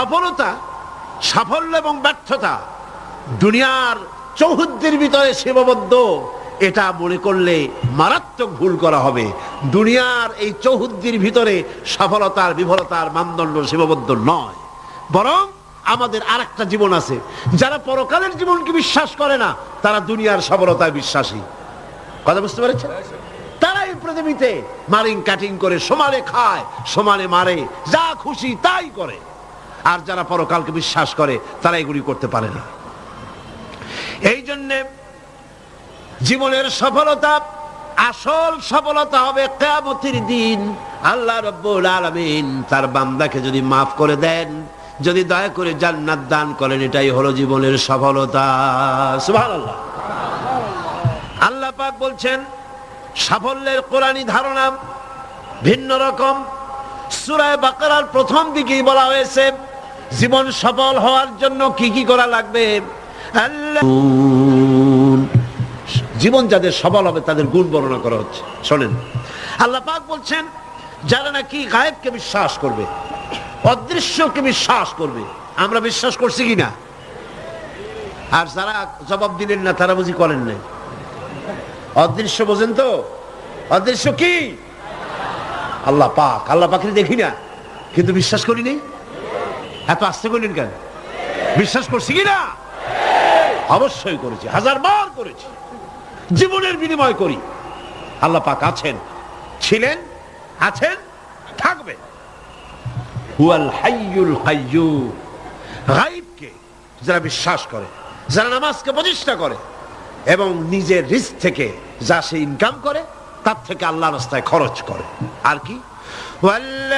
সফলতা, সাফল্য এবং ব্যর্থতা দুনিয়ার চৌহদ্দির ভিতরে সীমাবদ্ধ, এটা মনে করলে মারাত্মক ভুল করা হবে। দুনিয়ার এই চৌহদ্দির ভিতরে সফলতার, বিফলতার মানদণ্ড সীমাবদ্ধ নয়। বরং আমাদের আর একটা জীবন আছে। যারা পরকালের জীবনকে বিশ্বাস করে না, তারা দুনিয়ার সফলতায় বিশ্বাসী। কথা বুঝতে পেরেছেন? তারা এই পৃথিবীতে মারিং কাটিং করে সমানে খায়, সমানে মারে, যা খুশি তাই করে। আর যারা পরকালকে বিশ্বাস করে, তারা এগুলি করতে পারে না। এই জন্যে জীবনের সফলতা, আসল সফলতা হবে কেয়ামতির দিন। আল্লাহ রব্বুল আলামিন তার বান্দাকে যদি মাফ করে দেন, যদি দয়া করে জান্নাত দান করেন, এটাই হলো জীবনের সফলতা। সুবহানাল্লাহ। আল্লাহ পাক বলছেন, সাফল্যের কোরআনী ধারণা ভিন্ন রকম। সূরায়ে বাকারার প্রথম দিকেই বলা হয়েছে জীবন সফল হওয়ার জন্য কি কি করা লাগবে? জীবন যাদের সফল হবে, তাদের গুণ বর্ণনা করা হচ্ছে। শোনেন। আল্লাহ পাক বলছেন, যারা নাকি গায়েবকে বিশ্বাস করবে, অদৃশ্যকে বিশ্বাস করবে, আমরা বিশ্বাস করছি কি না আর যারা জবাব দিলেন না, তারা বুঝি করেন নাই। অদৃশ্য বোঝেন তো? অদৃশ্য কি? আল্লাহ পাক। আল্লাহ পাখির দেখি না, কিন্তু বিশ্বাস করি নেই। এত আসতে করলেন কেন? বিশ্বাস করছি কি না? অবশ্যই করেছি হাজার বার করেছি। জীবনের বিনিময় করি। আল্লাহ পাক আছেন, ছিলেন, আছেন থাকবে যারা বিশ্বাস করে, যারা নামাজকে প্রতিষ্ঠা করে এবং নিজের রিস্ক থেকে যা সে ইনকাম করে, তার থেকে আল্লাহ রাস্তায় খরচ করে। আর কি?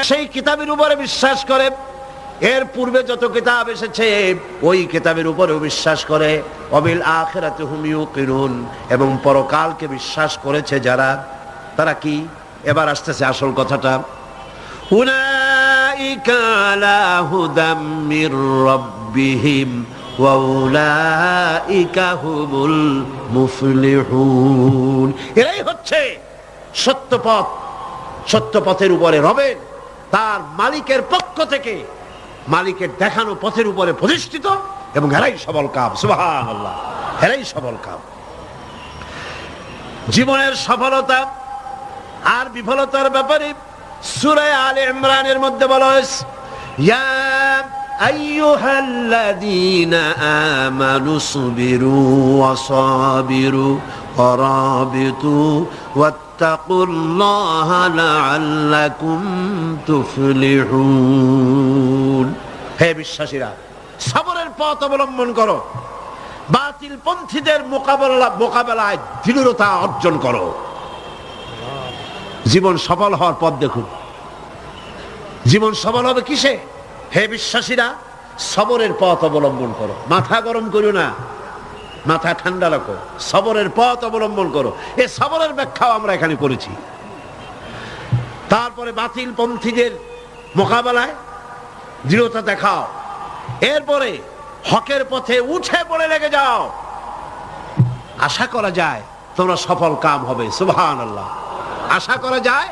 সেই কিতাবের উপরে বিশ্বাস করে এর পূর্বে যত কিতাব এসেছে, ওই কিতাবের উপরেও বিশ্বাস করে, অবিল আখেরাতে হুমিও কিরুন এবং পরকালকে বিশ্বাস করেছে যারা। তারা কি? এবার আসতেছে আসল কথাটা। এরাই হচ্ছে সত্যপথ, সত্যপথের উপরে রবেন তার মালিকের পক্ষ থেকে মালিকের দেখানো পথের উপরে প্রতিষ্ঠিত এবং এরাই সবল কাম। সুবহান আল্লাহ এরাই সবল কাম। জীবনের সফলতা আর বিফলতার ব্যাপারে সূরা আল ইমরানের মধ্যে বলা হয়েছে আমানু সুবিরু ওয়া সাবিরু ওয়া রাবিতু ওয়াত্তাকুল্লাহা লাআল্লাকুম তুফলিহুন হে বিশ্বাসীরা, সবরের পথ অবলম্বন করো। বাতিল পন্থীদের মোকাবেলা মোকাবেলায় দৃঢ়তা অর্জন করো। জীবন সফল হওয়ার পথ দেখুন। জীবন সফল হবে কিসে? হে বিশ্বাসীরা, সবরের পথ অবলম্বন করো। মাথা গরম করো না। মাথা ঠান্ডা রাখো, সবরের পথ অবলম্বন করো। এ সবরের ব্যাখ্যাও আমরা এখানে করেছি। তারপরে বাতিল পন্থীদের মোকাবেলায় দৃঢ়তা দেখাও। এরপরে হকের পথে উঠে পড়ে লেগে যাও। আশা করা যায় তোমরা সফল কাম হবে সুবহান আল্লাহ আশা করা যায়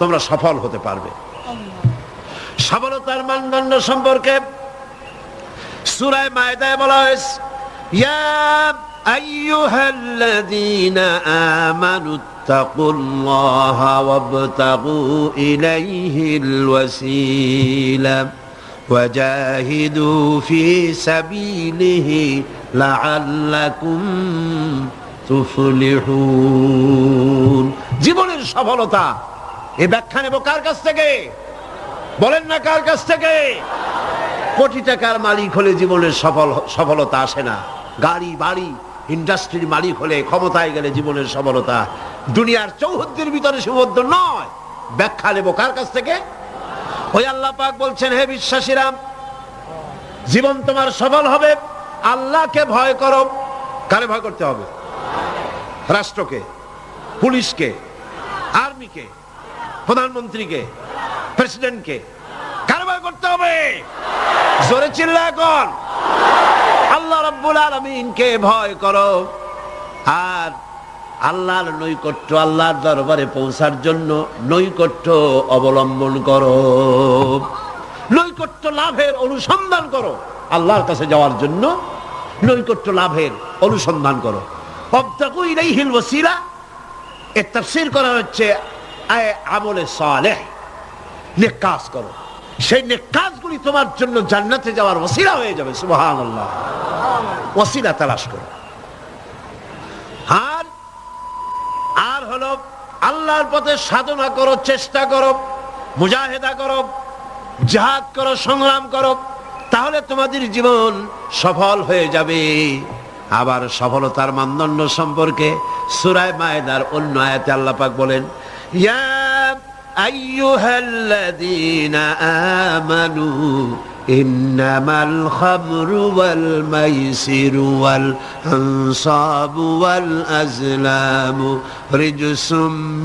তোমরা সফল হতে পারবে। সফলতার মানদণ্ড সম্পর্কে সুরায় মায়দায় বলা হয়েছে ইয়া আইয়ুহাল্লাযীনা আমানু তাকুল্লাহা ওয়াবতাগু ইলাইহিল ওয়াসিলা وجاهدوا في سبيله لعلكم তুফলিহুন জীবনের সফলতা এই ব্যাখ্যা নেব কার কাছ থেকে বলেন না কার কাছ থেকে কোটি টাকার মালিক হলে জীবনের সফল, সফলতা আসে না। গাড়ি, বাড়ি, ইন্ডাস্ট্রির মালিক হলে ক্ষমতায় গেলে জীবনের সফলতা। দুনিয়ার চৌহদ্দির ভিতরে সীমাবদ্ধ নয়। ব্যাখ্যা নেব কার কাছ থেকে? ওই আল্লাহ পাক বলছেন, হে বিশ্বাসীরাম জীবন তোমার সফল হবে। আল্লাহকে ভয় করো। কারে ভয় করতে হবে? রাষ্ট্রকে, পুলিশকে, আর্মিকে, প্রধানমন্ত্রীকে, প্রেসিডেন্টকে করতে হবে। জোরে চিল্লা এখন। আল্লাহ রব্বুল আলমিনকে ভয় করো। আর আল্লাহর নৈকট্য আল্লাহর দরবারে পৌঁছার জন্য নৈকট্য অবলম্বন করো। নৈকট্য লাভের অনুসন্ধান করো। আল্লাহর কাছে যাওয়ার জন্য নৈকট্য লাভের অনুসন্ধান করো। করা হচ্ছে আমলে সালেহ। কাজ করো। সেই নেক কাজগুলি তোমার জন্য জান্নাতে যাওয়ার ওসিলা হয়ে যাবে, সুবহানাল্লাহ। ওসিলা তালাশ করো। আর আর হলো আল্লাহর পথে সাধনা করো, চেষ্টা করো, মুজাহেদা করো, জাহাদ করো, সংগ্রাম করো, তাহলে তোমাদের জীবন সফল হয়ে যাবে। আবার সফলতার মানদণ্ড সম্পর্কে সুরায় মায়দার অন্য আয়াতে আল্লাহ পাক বলেন, ইয়া আইয়ুহাল্লাযীনা আমানু إنما الخمر والميسر والأنصاب والأزلام رجس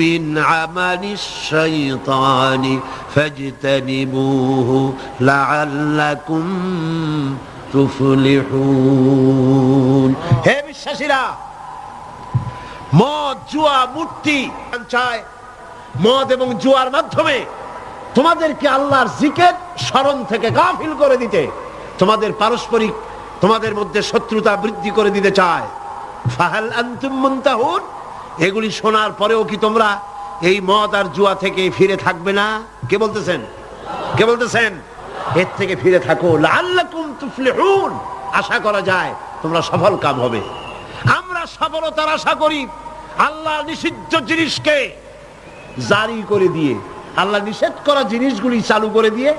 من عمل الشيطان فاجتنبوه لعلكم تفلحون হে বিশ্বাসীরা মদ জুয়া মূর্তি চায় মদ এবং জুয়ার মাধ্যমে তোমাদেরকে আল্লাহর জিকের স্মরণ থেকে গাফিল করে দিতে, তোমাদের পারস্পরিক, তোমাদের মধ্যে শত্রুতা বৃদ্ধি করে দিতে চায়। এগুলি শোনার পরেও কি তোমরা এই মদ আর জুয়া থেকে ফিরে থাকবে না? কে বলতেছেন? কে বলতেছেন? এর থেকে ফিরে থাকো। আশা করা যায় তোমরা সফল কাম হবে। আমরা সফলতার আশা করি আল্লাহ নিষিদ্ধ জিনিসকে জারি করে দিয়ে, আল্লাহ নিষেধ করা জিনিসগুলি চালু করে দিয়ে,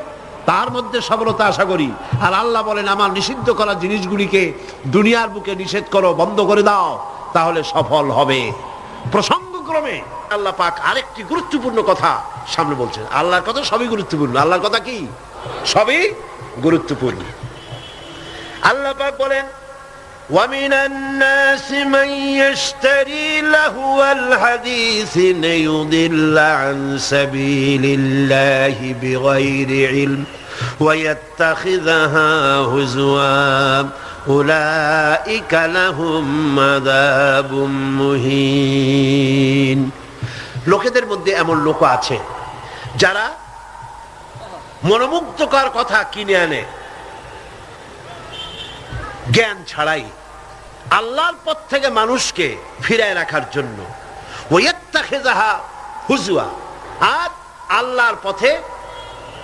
তার মধ্যে সফলতা আশা করি। আর আল্লাহ বলেন, আমার নিষিদ্ধ করা জিনিসগুলিকে দুনিয়ার বুকে নিষেধ করো, বন্ধ করে দাও, তাহলে সফল হবে। প্রসঙ্গক্রমে আল্লাহ পাক আরেকটি গুরুত্বপূর্ণ কথা সামনে বলছেন। আল্লাহর কথা সবই গুরুত্বপূর্ণ। আল্লাহর কথা কি? সবই গুরুত্বপূর্ণ। আল্লাহ পাক বলেন ومن الناس من يشتري لهو الحديث ليضل عن سبيل الله بغير علم ويتخذها هزوا أولئك لهم عذاب مهين লোকেদের মধ্যে এমন লোক আছে যারা মনোমুগ্ধকর কথা কিনে আনে জ্ঞান ছাড়াই আল্লাহর পথ থেকে মানুষকে ফিরায় রাখার জন্য। হুজুয়া আর আল্লাহর পথে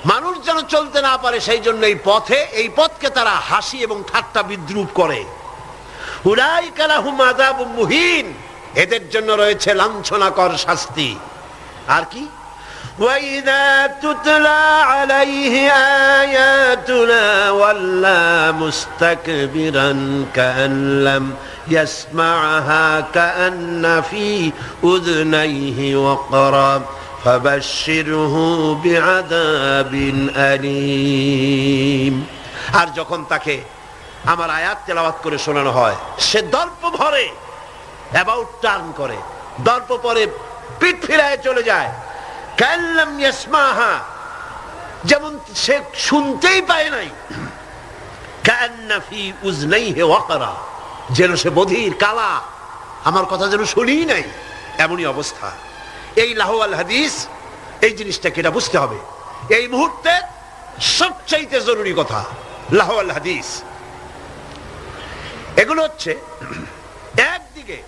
মানুষ যেন চলতে না পারে, সেই জন্য এই পথে, এই পথকে তারা হাসি এবং ঠাট্টা বিদ্রুপ করে। এদের জন্য রয়েছে লাঞ্ছনাকর শাস্তি। আর কি? وإذا تتلى عليه آياتنا ولى مستكبرا كأن لم يسمعها كأن في أذنيه وقرا فبشره بعذاب أليم আর যখন তাকে আমার আয়াত তেলাওয়াত করে শোনানো হয় সে দর্প ভরে অ্যাবাউট টার্ন করে দর্প পরে পিঠ ফিরায় চলে যায় কাল্লাম ইয়াসমাহা? যেমন সে শুনতেই পায় নাই। কান্না ফি উজনাইহি ওয়াকরা? যেন সে বধির কালা। আমার কথা যেন শুনিই নাই। এমনই অবস্থা। এই লাহওয়াল হাদিস, এই জিনিসটাকে এটা বুঝতে হবে। এই মুহূর্তে সবচাইতে জরুরি কথা, লাহওয়াল হাদিস। এগুলো হচ্ছে, একদিকে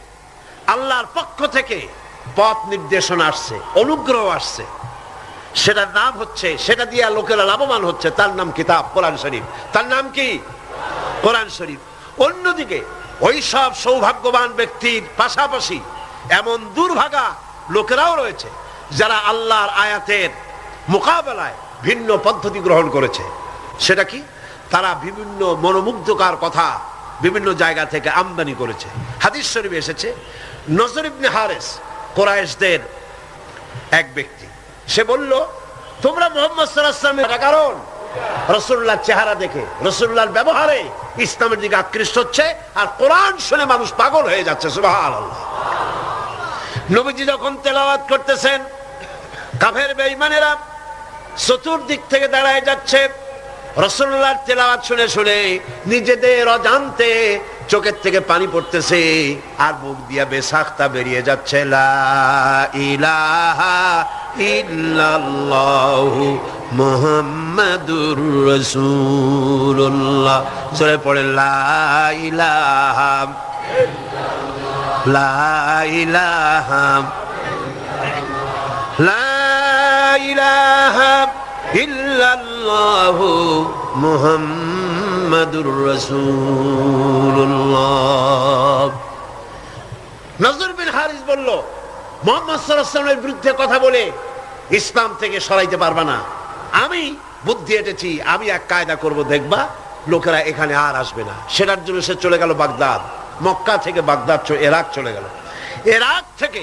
আল্লাহর পক্ষ থেকে পথ নির্দেশনা আসছে, অনুগ্রহ আসছে। সেটার নাম হচ্ছে, সেটা দিয়ে লোকেরা লাভবান হচ্ছে, তার নাম কিতাব, কোরআন শরীফ। তার নাম কি? কোরআন শরীফ। অন্যদিকে, ওই সব সৌভাগ্যবান ব্যক্তির পাশাপাশি এমন দুর্ভাগা লোকেরাও রয়েছে, যারা আল্লাহর আয়াতের মোকাবেলায় ভিন্ন পদ্ধতি গ্রহণ করেছে। সেটা কি? তারা বিভিন্ন মনোমুগ্ধকার কথা বিভিন্ন জায়গা থেকে আমদানি করেছে। হাদিস শরীফ এসেছে, নজর ইবনে হারেস কোরআশদের এক ব্যক্তি। সে বলল, তোমরা মোহাম্মদ কারণ। রসুল্লাহ চেহারা দেখে রসুল্লাহর ব্যবহারে ইসলামের দিকে আকৃষ্ট হচ্ছে আর কোরআন শুনে মানুষ পাগল হয়ে যাচ্ছে নবীজি যখন তেলাওয়াত করতেছেন, কাফের বেঈমানেরা চতুর্দিক থেকে দাঁড়ায় যাচ্ছে। রসুল্লাহর তেলাওয়াত শুনে শুনে নিজেদের অজান্তে চোখের থেকে পানি পড়তেছে আর মুখ দিয়া বেসাখতা বেরিয়ে যাচ্ছে মোহাম্মদুর রসুল্লাহ সরে পড়ে লাইলাহা লাইলাহা লাইলাহা ইল্লাল্লাহু। মুহাম্মাদুর রাসূলুল্লাহ। নজর বিন হারিস বলল, মোহাম্মদ সাল্লামের বিরুদ্ধে কথা বলে ইসলাম থেকে সরাইতে পারবা না। আমি বুদ্ধি এটেছি, আমি এক কায়দা করব, দেখবা লোকেরা এখানে আর আসবে না। সেটার জন্য সে চলে গেল বাগদাদ। মক্কা থেকে বাগদাদ এরাক চলে গেল। এরাক থেকে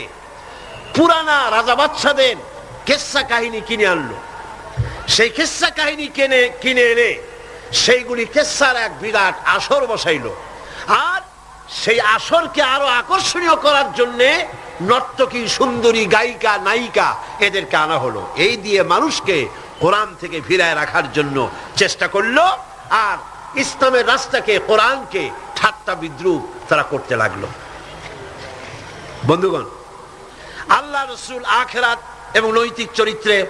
পুরানা রাজা বাচ্চাদের কেসা কাহিনী কিনে আনলো। সেই কেসা কাহিনী কিনে কিনে এনে সেইগুলি কেসার এক বিরাট আসর বসাইলো। আর সেই আসরকে আরও আকর্ষণীয় করার জন্য নর্তকী, সুন্দরী, গায়িকা, নায়িকা এদেরকে আনা হলো। এই দিয়ে মানুষকে কোরআন থেকে ফিরায় রাখার জন্য চেষ্টা করল আর ইসলামের রাস্তাকে, কোরআনকে ঠাট্টা বিদ্রুপ তারা করতে লাগল। বন্ধুগণ, আল্লাহ রসুল আখেরাত এবং নৈতিক চরিত্রে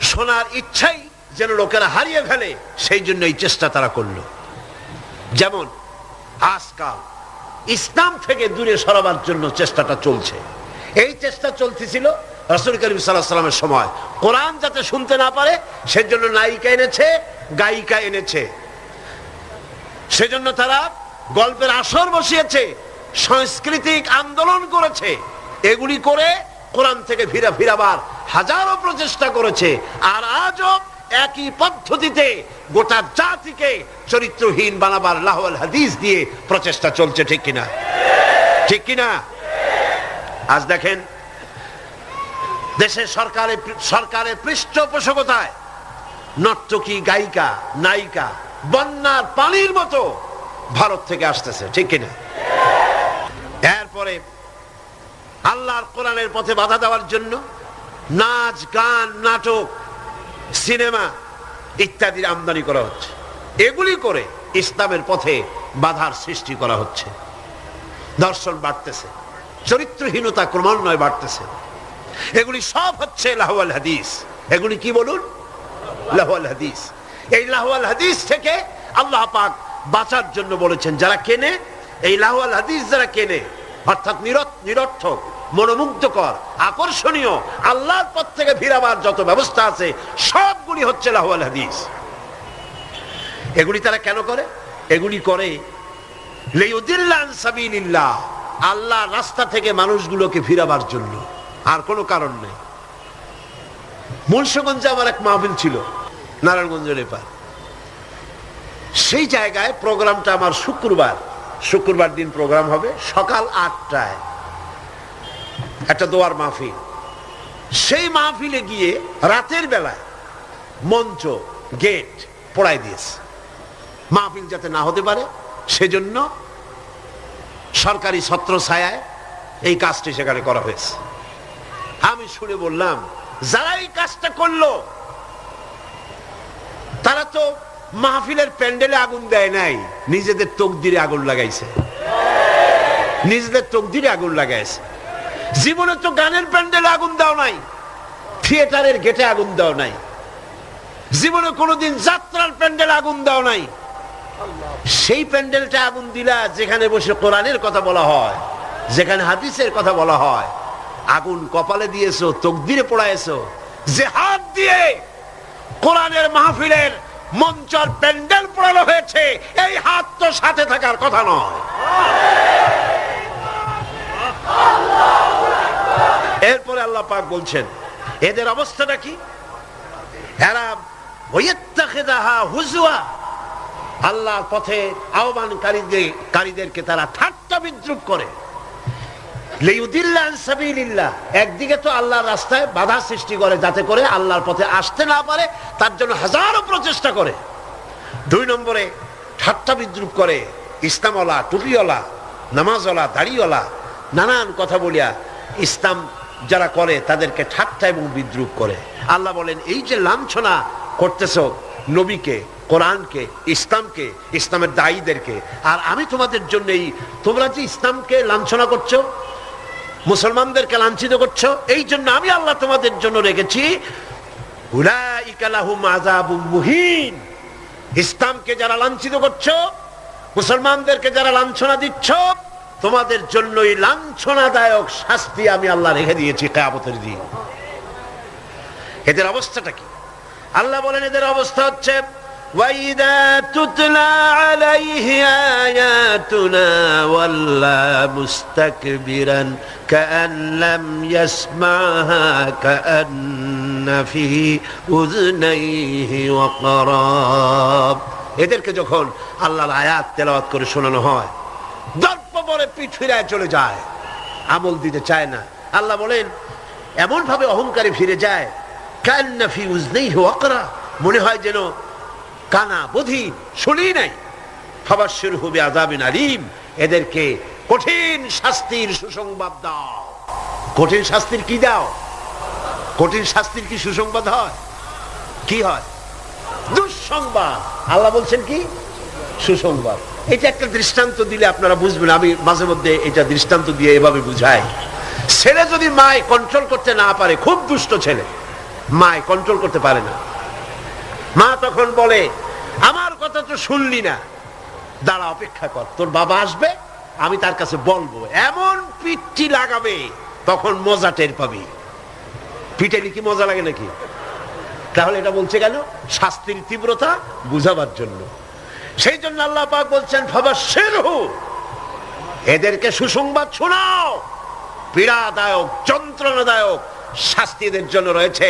শোনার ইচ্ছাই যেন লোকেরা হারিয়ে ফেলে, সেই জন্য এই চেষ্টা তারা করল। যেমন, আজকাল ইসলাম থেকে দূরে সরাবার জন্য চেষ্টাটা চলছে। এই চেষ্টা চলতেছিল রসুল করিম সাল্লামের সময়। কোরআন যাতে শুনতে না পারে, সেজন্য নায়িকা এনেছে, গায়িকা এনেছে। সেজন্য তারা গল্পের আসর বসিয়েছে, সাংস্কৃতিক আন্দোলন করেছে। এগুলি করে কোরআন থেকে ফিরা ফিরাবার হাজারো প্রচেষ্টা করেছে, আর আজও একই পদ্ধতিতে গোটা জাতিকে চরিত্রহীন বানাবার লাহওয়াল হাদিস দিয়ে প্রচেষ্টা চলছে, ঠিক কিনা? ঠিক কিনা? আজ দেখেন, দেশের সরকারের সরকারের পৃষ্ঠপোষকতায় নর্তকী, গায়িকা, নায়িকা, বন্যার পানির মতো ভারত থেকে আসতেছে, ঠিক কিনা? এরপরে আল্লাহর কোরআনের পথে বাধা দেওয়ার জন্য নাচ, গান, নাটক সিনেমা ইত্যাদির আমদানি করা হচ্ছে। এগুলি করে ইসলামের পথে বাধার সৃষ্টি করা হচ্ছে। দর্শন বাড়তেছে, চরিত্রহীনতা ক্রমান্বয়ে বাড়তেছে। এগুলি সব হচ্ছে লাহওয়াল হাদিস। এগুলি কি বলুন? লাহওয়াল হাদিস। এই লাহওয়াল হাদিস থেকে আল্লাহ পাক বাঁচার জন্য বলেছেন, যারা কেনে, এই লাহওয়াল হাদিস যারা কেনে, অর্থাৎ নিরর্থক মনোমুগ্ধকর, আকর্ষণীয়, আল্লাহর পথ থেকে ফিরাবার যত ব্যবস্থা আছে, সবগুলি হচ্ছে লাহওয়াল হাদিস। এগুলি তারা কেন করে? এগুলি করে আল্লাহ রাস্তা থেকে মানুষগুলোকে ফিরাবার জন্য। আর কোনো কারণ নেই। মুন্সগঞ্জে আমার এক মাহবিল ছিল নারায়ণগঞ্জের এপার সেই জায়গায় প্রোগ্রামটা আমার শুক্রবার শুক্রবার দিন প্রোগ্রাম হবে সকাল আটটায়। একটা দোয়ার মাহফিল। সেই মাহফিলে গিয়ে রাতের বেলায় মঞ্চ, গেট পড়াই দিয়েছে। মাহফিল যাতে না হতে পারে, সেজন্য সরকারি ছত্র ছায়ায় এই কাজটি সেখানে করা হয়েছে। আমি শুনে বললাম, যারা এই কাজটা করল, তারা তো মাহফিলের প্যান্ডেলে আগুন দেয় নাই, নিজেদের তকদিরে আগুন লাগাইছে। নিজেদের তকদিরে আগুন লাগাইছে। জীবনে তো গানের প্যান্ডেলে আগুন দাও নাই, থিয়েটারের গেটে আগুন দাও নাই। জীবনে কোনোদিন যাত্রার প্যান্ডেল আগুন দাও নাই। সেই প্যান্ডেলটা আগুন দিলা যেখানে বসে কোরআনের কথা বলা হয়, যেখানে হাদিসের কথা বলা হয়। আগুন কপালে দিয়েছ, তকদিরে পড়াইছো যে হাত দিয়ে কোরআনের মাহফিলের মঞ্চর প্যান্ডেল পড়ানো হয়েছে, এই হাত তো সাথে থাকার কথা নয়। এরপরে আল্লাহ পাক বলছেন, এদের অবস্থাটা কি? হুজুয়া পথে কারীদেরকে তারা ঠাট্টা বিদ্রুপ করে। একদিকে তো আল্লাহর রাস্তায় বাধা সৃষ্টি করে যাতে করে আল্লাহর পথে আসতে না পারে, তার জন্য হাজারো প্রচেষ্টা করে। দুই নম্বরে ঠাট্টা বিদ্রুপ করে, ইসলামওয়ালা, টুপিওয়ালা, নামাজওয়ালা, দাড়িওয়ালা, নানান কথা বলিয়া ইসলাম যারা করে, তাদেরকে ঠাট্টা এবং বিদ্রুপ করে। আল্লাহ বলেন, এই যে লাঞ্ছনা করতেছ নবীকে, কোরআনকে, ইসলামকে, ইসলামের দায়ীদেরকে, আর আমি তোমাদের জন্য এই তোমরা যে ইসলামকে লাঞ্ছনা করছ, মুসলমানদেরকে লাঞ্ছিত করছ, এই জন্য আমি আল্লাহ তোমাদের জন্য রেখেছি মুহিন। ইসলামকে যারা লাঞ্ছিত করছ, মুসলমানদেরকে যারা লাঞ্ছনা দিচ্ছ তোমাদের জন্যই লাঞ্ছনাদায়ক শাস্তি আমি আল্লাহ রেখে দিয়েছি কেয়ামতের দিন এদের অবস্থাটা কি আল্লাহ বলেন এদের অবস্থা হচ্ছে وَإِذَا تُتْلَى عَلَيْهِ آيَاتُنَا وَلَّى مُسْتَكْبِرًا كَأَن لَّمْ يَسْمَعْهَا كَأَنَّ فِي أُذُنَيْهِ وَقْرًا এদেরকে যখন আল্লাহর আয়াত তেলাওয়াত করে শোনানো হয় দর্প পরে পিঠ ফিরায় চলে যায়। আমল দিতে চায় না। আল্লাহ বলেন এমন ভাবে অহংকারে ফিরে যায়, কান্না উজনেই ওয়াকরা মনে হয় যেন কানা বধির শুনি নাই। খাবার শুরু হবে আজাবিন আলিম। এদেরকে কঠিন শাস্তির সুসংবাদ দাও। কঠিন শাস্তির কি দাও? কঠিন শাস্তির কি সুসংবাদ হয়? কি হয়? দুঃসংবাদ। আল্লাহ বলছেন কি? সুসংবাদ। এটা একটা দৃষ্টান্ত দিলে আপনারা বুঝবেন। আমি মাঝে মধ্যে এটা দৃষ্টান্ত দিয়ে এভাবে বুঝাই। ছেলে যদি মায় কন্ট্রোল করতে না পারে, খুব দুষ্ট ছেলে। মায় কন্ট্রোল করতে পারে না। মা তখন বলে, আমার কথা তো শুনলি না। দাঁড়া, অপেক্ষা কর। তোর বাবা আসবে, আমি তার কাছে বলব। এমন পিঠটি লাগাবে, তখন মজা টের পাবি। পিঠে কি মজা লাগে নাকি? তাহলে এটা বলছে কেন? শাস্তির তীব্রতা বুঝাবার জন্য। সেই জন্য আল্লাহ পাক বলছেন এদেরকে সুসংবাদ শোনাও। পীড়াদায়ক, যন্ত্রণাদায়ক শাস্তি এদের জন্য রয়েছে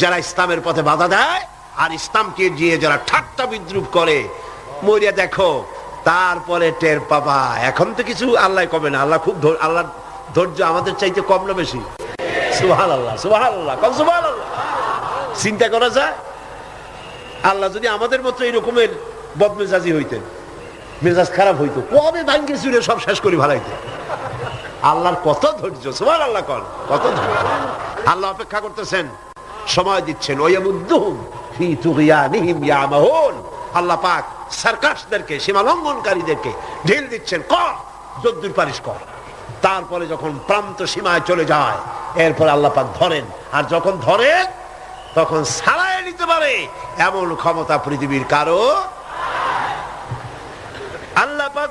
যারা ইসলামের পথে বাধা দেয়, আর ইসলামকে গিয়ে যারা ঠাট্টা বিদ্রুপ করে। মরিয়া, দেখো, তারপরে টের পাবা। এখন তো কিছু আল্লাহ কমে না। আল্লাহ খুব আল্লাহ ধৈর্য আমাদের চাইতে কম না বেশি। সুহাল আল্লাহ সুহাল আল্লাহ কম সুহাল আল্লাহ চিন্তা করা যায়? আল্লাহ যদি আমাদের মতো এরকমের বদমেজাজি হইতেন মেজাজ খারাপ হইতো, কবে ভাঙ্গে চুরে সব শেষ করে ভালাইতেন আল্লাহর কত ধৈর্য সুমান আল্লাহ কর কত ধৈর্য। আল্লাহ অপেক্ষা করতেছেন, সময় দিচ্ছেন আল্লাহ পাক সার্কাসদেরকে ঢিল দিচ্ছেন, কর, যদ্দুর পারিস কর। তারপরে যখন প্রান্ত সীমায় চলে যায়, এরপর আল্লাহ পাক ধরেন, আর যখন ধরেন তখন সারায় নিতে পারে, এমন ক্ষমতা পৃথিবীর কারও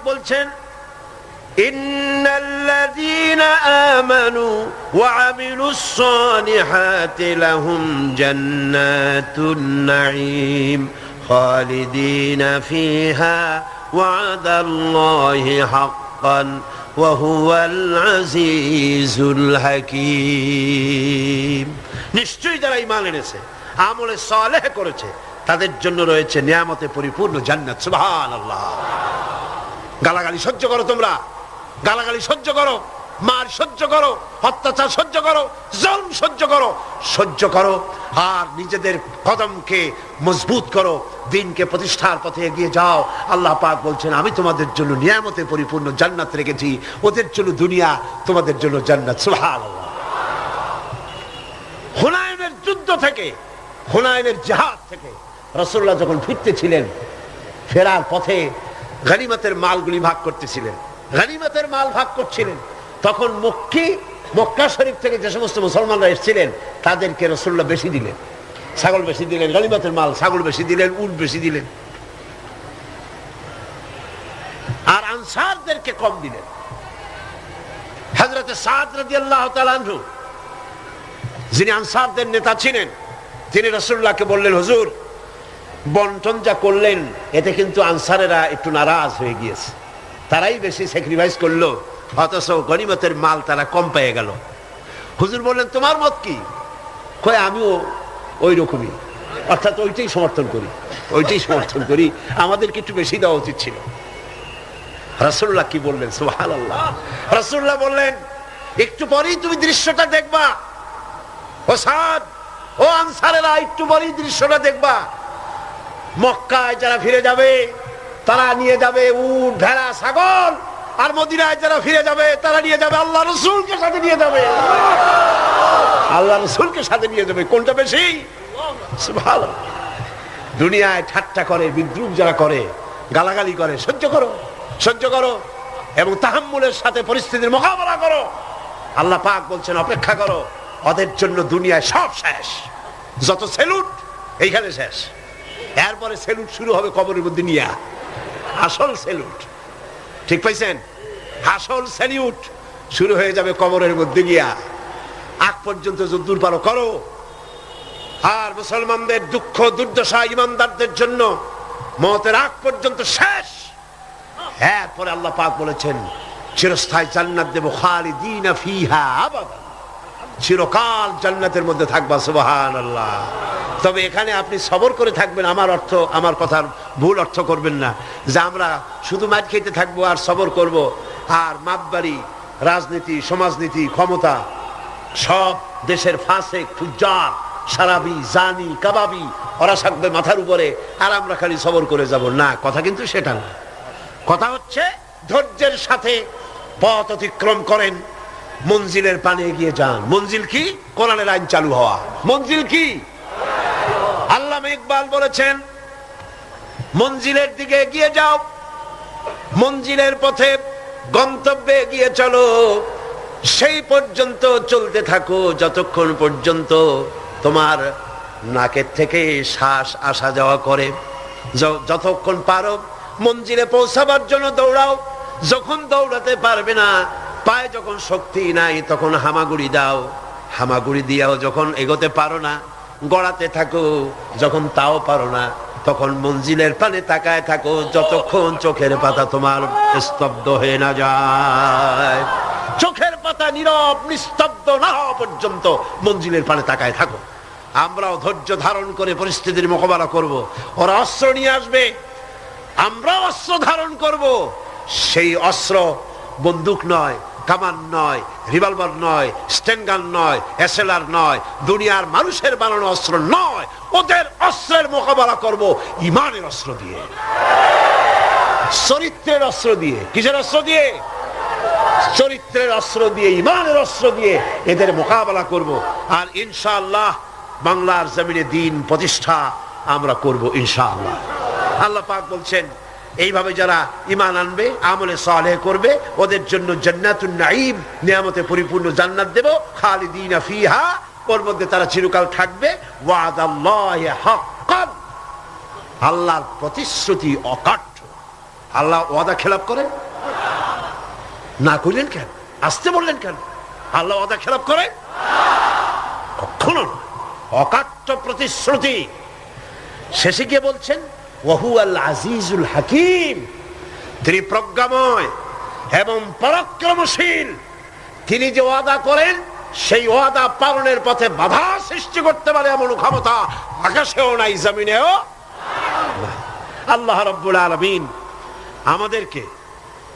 বলছেন إن الذين آمنوا وعملوا الصالحات لهم جنات النعيم خالدين فيها وعد الله حقا وهو العزيز الحكيم নিশ্চয়ই যারা ইমান এনেছে আমলে সালেহ করেছে তাদের জন্য রয়েছে নিয়ামতে পরিপূর্ণ জান্নাত সুবহানাল্লাহ গালাগালি সহ্য করো তোমরা। গালাগালি সহ্য করো, মার সহ্য করো, অত্যাচার সহ্য করো, জলম সহ্য করো সহ্য করো, আর নিজেদের কদমকে মজবুত করো, দিনকে প্রতিষ্ঠার পথে এগিয়ে যাও। আল্লাহ পাক বলছেন, আমি তোমাদের জন্য নিয়ামতে পরিপূর্ণ জান্নাত রেখেছি। ওদের জন্য দুনিয়া, তোমাদের জন্য জান্নাত। হুনায়নের যুদ্ধ থেকে হুনায়নের জাহাজ থেকে রসুল্লাহ যখন ফিরতেছিলেন, ফেরার পথে গানিমাতের মালগুলি ভাগ করতেছিলেন। গানিমাতের মাল ভাগ করছিলেন। তখন মক্কি, মক্কা শরীফ থেকে যে সমস্ত মুসলমানরা এসেছিলেন, তাদেরকে রসুল্লাহ বেশি দিলেন। ছাগল বেশি দিলেন, গানিমাতের মাল, ছাগল বেশি দিলেন, উট বেশি দিলেন। আর আনসারদেরকে কম দিলেন। হজরতে যিনি আনসারদের নেতা ছিলেন, তিনি রসুল্লাহকে বললেন, হুজুর বন্টন যা করলেন, এতে কিন্তু আনসারেরা একটু নারাজ হয়ে গিয়েছে। তারাই বেশি স্যাক্রিফাইস করল, অথচ গনিমতের মাল তারা কম পেয়ে গেল। হুজুর বললেন, তোমার মত কি? কয়, আমিও ওই রকমই অর্থাৎ ওইটাই সমর্থন করি, ওইটাই সমর্থন করি। আমাদেরকে একটু বেশি দেওয়া উচিত ছিল। রাসুল্লাহ কি বললেন? সুহাল আল্লাহ রাসুল্লাহ বললেন, একটু পরেই তুমি দৃশ্যটা দেখবা। ও সাদ, ও আনসারেরা, একটু পরেই দৃশ্যটা দেখবা। মক্কায় যারা ফিরে যাবে, তারা নিয়ে যাবে উট, ভেড়া, ছাগল। আর মদিনায় যারা ফিরে যাবে, তারা নিয়ে যাবে আল্লাহ রসুলকে সাথে নিয়ে যাবে। আল্লাহ রসুলকে সাথে নিয়ে যাবে। কোনটা বেশি? ভালো দুনিয়ায় ঠাট্টা করে, বিদ্রুপ যারা করে, গালাগালি করে, সহ্য করো সহ্য করো এবং তাহাম্মুলের সাথে পরিস্থিতির মোকাবেলা করো। আল্লাহ পাক বলছেন, অপেক্ষা করো, ওদের জন্য দুনিয়ায় সব শেষ। যত সেলুট, এইখানে শেষ। এরপরে সেলুট শুরু হবে কবরের মধ্যে নিয়ে। আসল সেলুট ঠিক পাইছেন? আসল স্যালিউট শুরু হয়ে যাবে কবরের মধ্যে গিয়া। আগ পর্যন্ত যদ্দূর পারো করো। আর মুসলমানদের দুঃখ, দুর্দশা, ইমানদারদের জন্য মতের আগ পর্যন্ত শেষ। এরপরে আল্লাহ পাক বলেছেন, চিরস্থায়ী জান্নাত দেব খালিদিনা ফিহা আবাদা চিরকাল জান্নাতের মধ্যে থাকবা সুবহান আল্লাহ তবে এখানে আপনি সবর করে থাকবেন, আমার অর্থ, আমার কথার ভুল অর্থ করবেন না। যে আমরা শুধু মাছ খেতে থাকব আর সবর করব, আর মাপবাড়ি, রাজনীতি, সমাজনীতি, ক্ষমতা, সব দেশের ফাঁসে ফুজার সারাবি, জানি, কাবাবি, ওরা থাকবে মাথার উপরে, আর আমরা খালি সবর করে যাব। না, কথা কিন্তু সেটা না। কথা হচ্ছে, ধৈর্যের সাথে পথ অতিক্রম করেন, মঞ্জিলের পানে এগিয়ে যান। মঞ্জিল কি? কোরআনের আইন চালু হওয়া। মঞ্জিল কি? ইকবাল বলেছেন, মঞ্জিলের দিকে এগিয়ে যাও, মঞ্জিলের পথে গন্তব্যে এগিয়ে চলো, সেই পর্যন্ত চলতে থাকো যতক্ষণ পর্যন্ত তোমার নাকের থেকে শ্বাস আসা যাওয়া করে। যতক্ষণ পারো মঞ্জিলে পৌঁছাবার জন্য দৌড়াও, যখন দৌড়াতে পারবে না, পায়ে যখন শক্তি নাই তখন হামাগুড়ি দাও, হামাগুড়ি দিয়াও যখন এগোতে পারো না গড়াতে থাকো। যখন তাও পারো না, তখন মঞ্জিলের পানে তাকায় থাকো। যতক্ষণ চোখের পাতা তোমার স্তব্ধ হয়ে না যায়। চোখের পাতা নীরব, নিস্তব্ধ না হওয়া পর্যন্ত মঞ্জিলের পানে তাকায় থাকো। আমরাও ধৈর্য ধারণ করে পরিস্থিতির মোকাবেলা করব। ওরা অস্ত্র নিয়ে আসবে। আমরা অস্ত্র ধারণ করব। সেই অস্ত্র বন্দুক নয় কামান নয়, রিভলভার নয়, স্টেনগান নয়, এসএলআর নয়, দুনিয়ার মানুষের বানানো অস্ত্র নয়, ওদের অস্ত্রের মোকাবেলা করব ইমানের অস্ত্র দিয়ে। চরিত্রের অস্ত্র দিয়ে। কিসের অস্ত্র দিয়ে? চরিত্রের অস্ত্র দিয়ে, ইমানের অস্ত্র দিয়ে এদের মোকাবেলা করব। আর ইনশাআল্লাহ বাংলার জমিনে দিন প্রতিষ্ঠা আমরা করব ইনশাআল্লাহ। আল্লাহ পাক বলছেন এইভাবে যারা ইমান আনবে, আমলে সালেহ করবে, ওদের জন্য জান্নাতুন নাঈম, নিয়ামতে পরিপূর্ণ জান্নাত দেব, খালিদিনা ফিহা ওর মধ্যে তারা চিরকাল থাকবে আল্লাহর প্রতিশ্রুতি অকাঠ্য। আল্লাহ ওয়াদা খেলাপ করেন? না করলেন কেন? আসতে বললেন কেন? আল্লাহ ওয়াদা খেলাপ করে কখনো নয় অকাট্য প্রতিশ্রুতি। শেষে গিয়ে বলছেন আজিজুল হাকিম। তিনি প্রজ্ঞাময় এবং পরাক্রমশীল। তিনি যে ওয়াদা করেন, সেই ওয়াদা পালনের পথে বাধা সৃষ্টি করতে পারে এমন ক্ষমতা আকাশেও নাই, জমিনেও। আল্লাহ রব্বুল আলমিন আমাদেরকে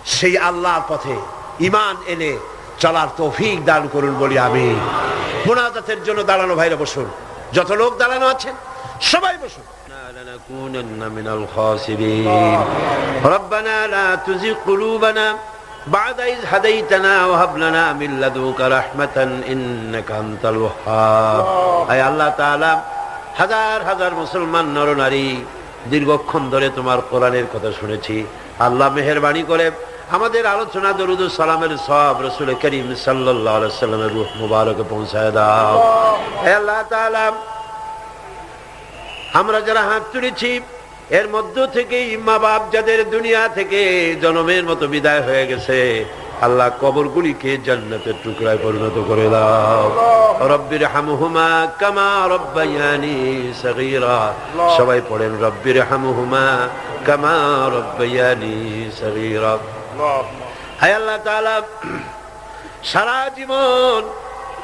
সেই আল্লাহর পথে ইমান এনে চলার তৌফিক দান করুন বলি আমি মোনাজাতের জন্য দাঁড়ানো ভাইরা বসুন। যত লোক দাঁড়ানো আছেন, সবাই বসুন। لنكونن من الخاسرين ربنا لا تزغ قلوبنا بعد إذ هديتنا وهب لنا من لدنك رحمة إنك أنت الوهاب أي الله تعالى হাজার হাজার মুসলমান নরনারী দীর্ঘক্ষণ ধরে তোমার কোরআনের কথা শুনেছি আল্লাহ মেহরবানি করে আমাদের আলোচনা দরুদ ও সালামের সব রসুল করিম সাল্লাহ সাল্লামের রূহ মুবারকে পৌঁছায় দাও হে আল্লাহ তাআলা আমরা যারা হাত তুলেছি, এর মধ্য থেকে মা বাপ যাদের দুনিয়া থেকে জনমের মতো বিদায় হয়ে গেছে, আল্লাহ কবরগুলিকে জান্নাতের টুকরায় পরিণত করে দাও। রব্বির হামহুমা কামা সবাই পড়েন রব্বির হামহুমা কামা রব্বায়ানি সগীরা। হায় আল্লাহ তাআলা, সারা জীবন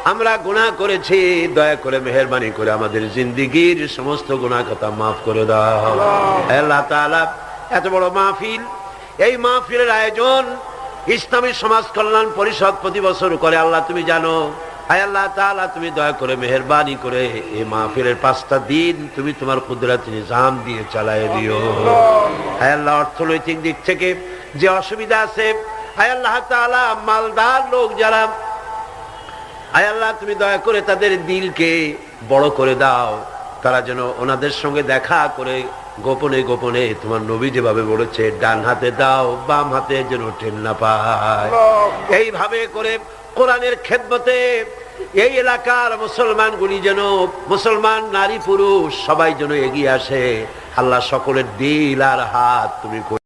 আমরা গুনাহ করেছি দয়া করে মেহরবানি করে আমাদের জিন্দিগির সমস্ত গুনাহ কথা মাফ করে দাও। আল্লাহ। তাআলা এত বড় মাহফিল। এই মাহফিলের আয়োজন ইসলামী সমাজ কল্যাণ পরিষদ প্রতি বছর করে আল্লাহ তুমি জানো। আল্লাহ তাআলা তুমি দয়া করে মেহরবানি করে এই মাহফিলের পাঁচটা দিন তুমি তোমার কুদরত নিজাম দিয়ে চালায় দিও। হায় আল্লাহ অর্থনৈতিক দিক থেকে যে অসুবিধা আছে হায় আল্লাহ তাআলা মালদার লোক যারা আয় আল্লাহ, তুমি দয়া করে তাদের দিলকে বড় করে দাও। তারা যেন ওনাদের সঙ্গে দেখা করে গোপনে গোপনে তোমার নবী যেভাবে বলেছে, ডান হাতে দাও, বাম হাতে যেন টেন না পায়। এইভাবে করে কোরআনের খেদমতে এই এলাকার মুসলমানগুলি যেন মুসলমান, নারী, পুরুষ সবাই যেন এগিয়ে আসে। আল্লাহ সকলের দিল আর হাত তুমি